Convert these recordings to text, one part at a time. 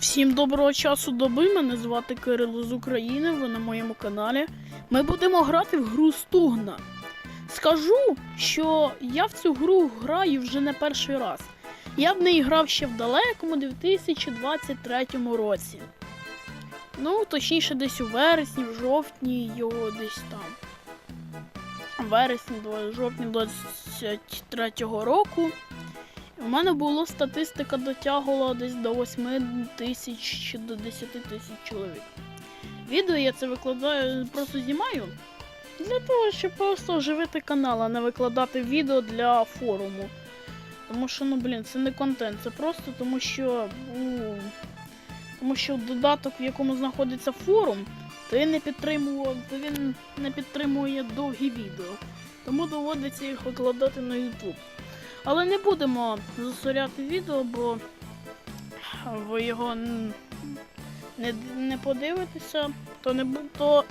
Всім доброго часу доби. Мене звати Кирило з України. Ви на моєму каналі. Ми будемо грати в гру Стугна. Скажу, що я в цю гру граю вже не перший раз. Я в неї грав ще в далекому 2023 році. Ну, точніше, десь у вересні, в жовтні його десь там. Вересні, жовтні 23-го року. У мене було статистика дотягувала десь до 8 тисяч чи до 10 тисяч чоловік. Відео я це викладаю, просто знімаю для того, щоб просто оживити канал, а не викладати відео для форуму. Тому що, ну блін, це не контент, це просто тому що. Ну, тому що додаток, в якому знаходиться форум, він не підтримував, він не підтримує довгі відео. Тому доводиться їх викладати на YouTube. Але не будемо засоряти відео, бо ви його не, не подивитеся, то не то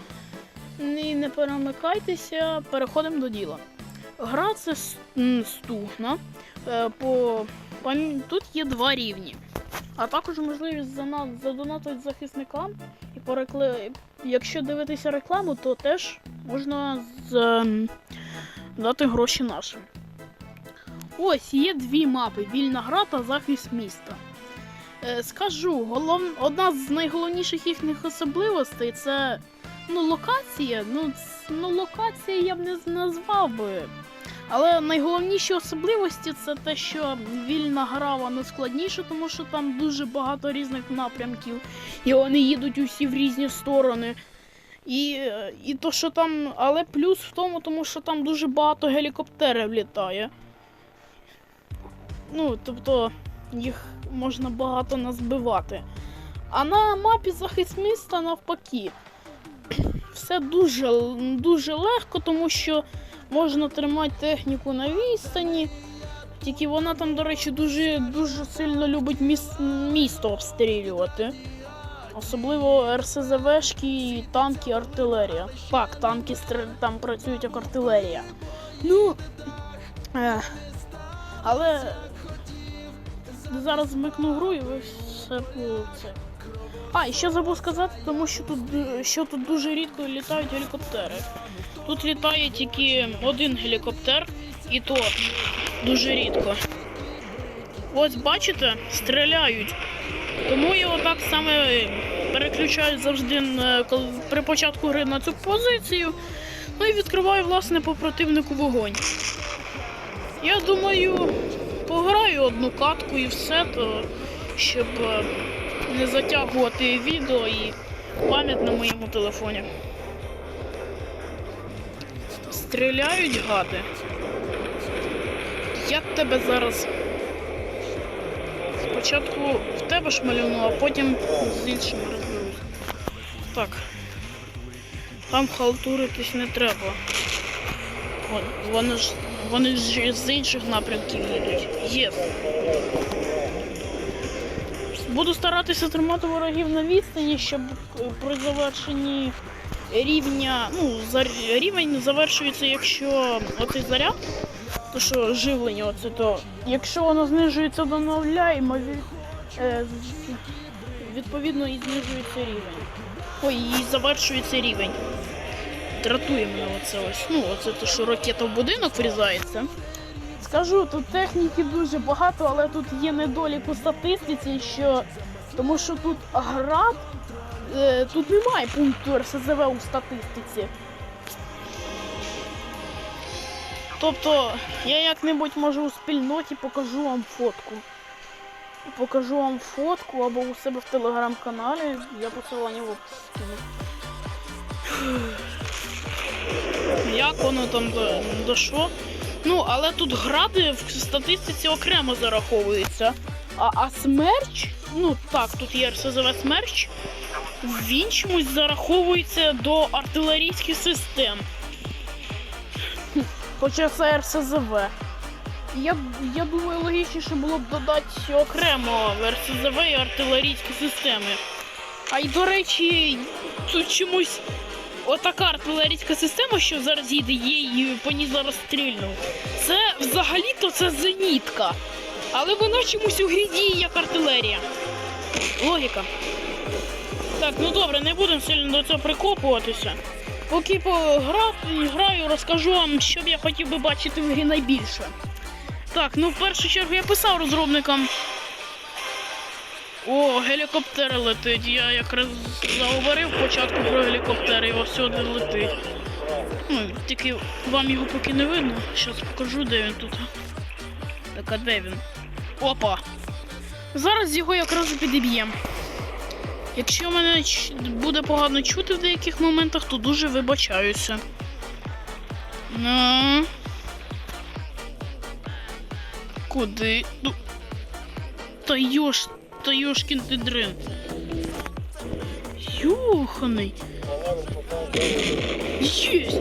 ні, не перемикайтеся, переходимо до діла. Гра це стугна. Е, По, тут є два рівні. А також можливість задонатити захисникам і порекли... якщо дивитися рекламу, то теж можна з... дати гроші нашим. Ось є дві мапи: вільна гра та захист міста. Е, скажу, голов... одна з найголовніших їхніх особливостей це ну, локація. Ну, ну, локація я б не назвав би. Але найголовніші особливості це те, що вільна гра вона складніша, тому що там дуже багато різних напрямків, і вони їдуть усі в різні сторони. І, і то, що там, але плюс в тому, тому що там дуже багато гелікоптерів літає. Ну, тобто їх можна багато назбивати. А на мапі захист міста навпаки. Все дуже, дуже легко, тому що можна тримати техніку на відстані. Тільки вона там, до речі, дуже, дуже сильно любить міс, місто обстрілювати. Особливо РСЗВшки, танки, артилерія. Так, танки стр- там працюють як артилерія. Ну. Е, але зараз вмикну гру і ви все це. А, і ще забув сказати, тому що тут, що тут дуже рідко літають гелікоптери. Тут літає тільки один гелікоптер, і то дуже рідко. Ось бачите, стріляють. Тому його так саме переключають завжди при початку гри на цю позицію. Ну і відкриваю, власне, по противнику вогонь. Я думаю, пограю одну катку і все, то щоб е, не затягувати відео і пам'ять на моєму телефоні. Стріляють гади. Я тебе зараз. Спочатку в тебе шмалюну, а потім з іншими розберусь. Так. Там халтуритись не треба. Вон- Вони ж вони ж з інших напрямків їдуть. Є. Буду старатися тримати ворогів на відстані, щоб при завершенні рівня. Ну, рівень завершується, якщо оцей заряд, то що живлення, оце то. Якщо воно знижується до нуля, ймовір, е, відповідно і знижується рівень. Ой, і завершується рівень. Дратує мене оце ось. Ну, оце те, що ракета в будинок врізається. Скажу, тут техніки дуже багато, але тут є недолік у статистиці, що тому що тут град, е, тут немає пункту РСЗВ у статистиці. Тобто, я як-небудь можу у спільноті покажу вам фотку. Покажу вам фотку або у себе в телеграм-каналі, я посилання в описі. Як воно там до, що? Ну, але тут гради в статистиці окремо зараховуються. А, а смерч, ну так, тут є РСЗВ смерч, він чомусь зараховується до артилерійських систем. Хоча це РСЗВ. Я, я думаю, логічніше було б додати окремо РСЗВ і артилерійські системи. А й до речі, тут чомусь отака артилерійська система, що зараз їде, і по ній зараз стрільнув. Це взагалі-то це зенітка. Але вона чомусь у грі діє як артилерія. Логіка. Так, ну добре, не будемо сильно до цього прикопуватися. Поки граю, розкажу вам, що б я хотів би бачити в грі найбільше. Так, ну в першу чергу я писав розробникам. О, гелікоптер летить. Я якраз заговорив спочатку про гелікоптер, його всюди летить. Ну, тільки вам його поки не видно. Щас покажу, де він тут. Так, а де він? Опа! Зараз його якраз підіб'ємо. Якщо мене буде погано чути в деяких моментах, то дуже вибачаюся. Ну. Куди? Ну. Та йош, та йошкін ти дрин. Юханий. Єсть!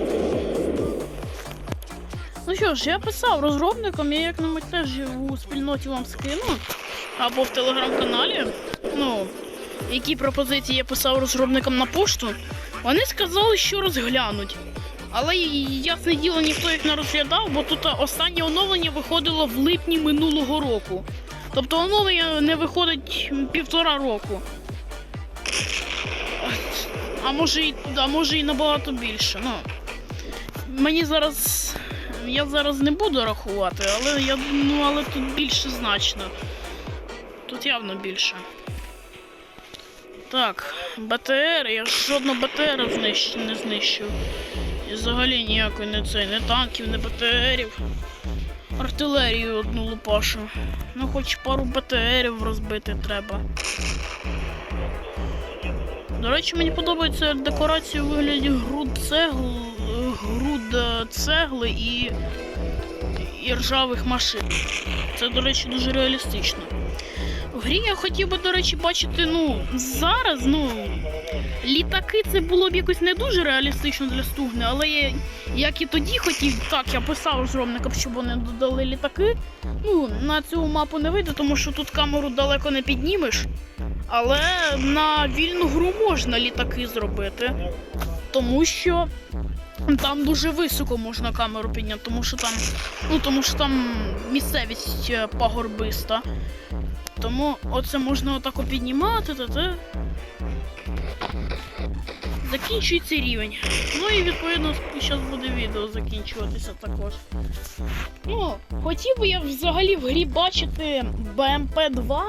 Ну що ж, я писав розробникам, я як-небудь теж у спільноті вам скину. Або в телеграм-каналі. Ну, які пропозиції я писав розробникам на пошту. Вони сказали, що розглянуть. Але ясне діло, ніхто їх не розглядав, бо тут останнє оновлення виходило в липні минулого року. Тобто оновлення не виходить півтора року. А може і, а може і набагато більше. Ну, мені зараз. Я зараз не буду рахувати, але я ну, але тут більше значно. Тут явно більше. Так, БТР, я жодного БТР знищ... не знищив. І взагалі ніякої не цей, не танків, не БТРів. Артилерію одну лупашу. Ну хоч пару БТРів розбити треба. До речі, мені подобається декорація у вигляді груд цегл, груд цегли і, і ржавих машин. Це, до речі, дуже реалістично. В грі я хотів би, до речі, бачити, ну, зараз, ну, літаки це було б якось не дуже реалістично для стугни, але я, як і тоді хотів, так, я писав розробникам, щоб вони додали літаки. Ну, на цю мапу не вийде, тому що тут камеру далеко не піднімеш. Але на вільну гру можна літаки зробити. Тому що там дуже високо можна камеру підняти, тому що там, ну тому що там місцевість е, пагорбиста. Тому оце можна отако піднімати, та те. Закінчується рівень. Ну і відповідно зараз буде відео закінчуватися також. Ну, хотів би я взагалі в грі бачити БМП-2,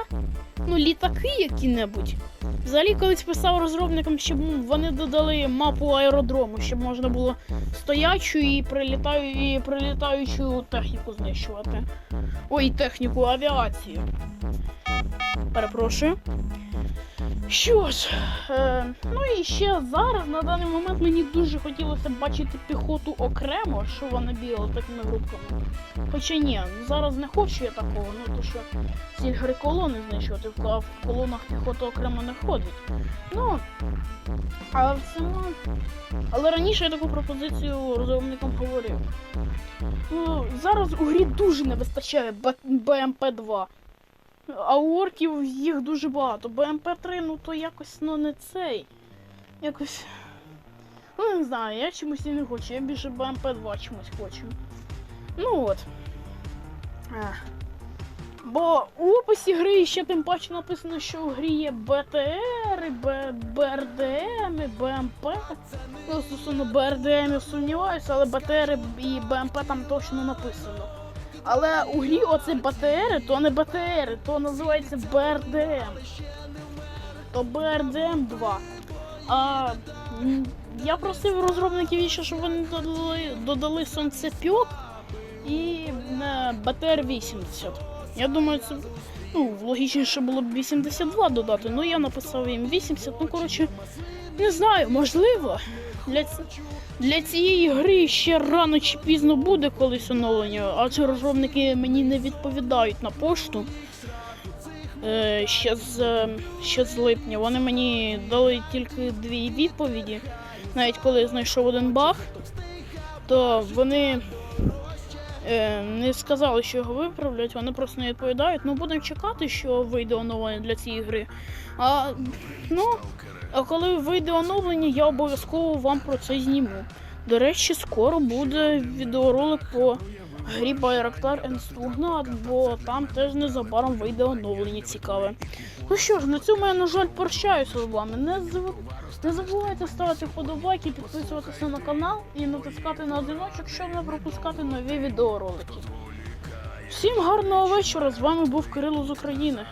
ну, літаки які-небудь. Взагалі колись писав розробникам, щоб вони додали мапу аеродрому, щоб можна було стоячу і прилітаю, і прилітаючу техніку знищувати. Ой, техніку авіацію. Перепрошую. Що ж, е, ну і ще зараз, на даний момент, мені дуже хотілося бачити піхоту окремо, що вона бігала такими групками. Хоча ні, зараз не хочу я такого, ну то що сільгри колони знищувати, ко- в колонах піхота окремо не ходить. Ну, а в цьому... Але раніше я таку пропозицію розробникам говорив. Ну, зараз у грі дуже не вистачає БМП-2. А у орків їх дуже багато. БМП-3, ну то якось ну не цей. Якось. Ну не знаю, я чомусь і не хочу, я більше БМП-2 чомусь хочу. Ну от. А. Бо у описі гри ще тим паче написано, що в грі є БТР, Б... БРДМ, БМП. Ну, стосовно БРДМ я сумніваюся, але БТР і БМП там точно написано. Але у грі оце БТР, то не БТР, то називається БРДМ. То БРДМ 2. А я просив розробників ще, щоб вони додали, додали сонцепьок і е, БТР 80. Я думаю, це ну, логічніше було б 82 додати, ну я написав їм 80. Ну, коротше, не знаю, можливо. Для, для цієї гри ще рано чи пізно буде колись оновлення, адже розробники мені не відповідають на пошту. Е, ще, з, ще з липня. Вони мені дали тільки дві відповіді. Навіть коли я знайшов один баг, то вони не сказали, що його виправлять, вони просто не відповідають. Ну, будемо чекати, що вийде оновлення для цієї гри. А, ну, а коли вийде оновлення, я обов'язково вам про це зніму. До речі, скоро буде відеоролик по грі Байрактар Енстугнат, бо там теж незабаром вийде оновлення цікаве. Ну що ж, на цьому я, на жаль, прощаюся з вами. Не, зв... не забувайте ставити вподобайки, підписуватися на канал і натискати на дзвіночок, щоб не пропускати нові відеоролики. Всім гарного вечора! З вами був Кирило з України.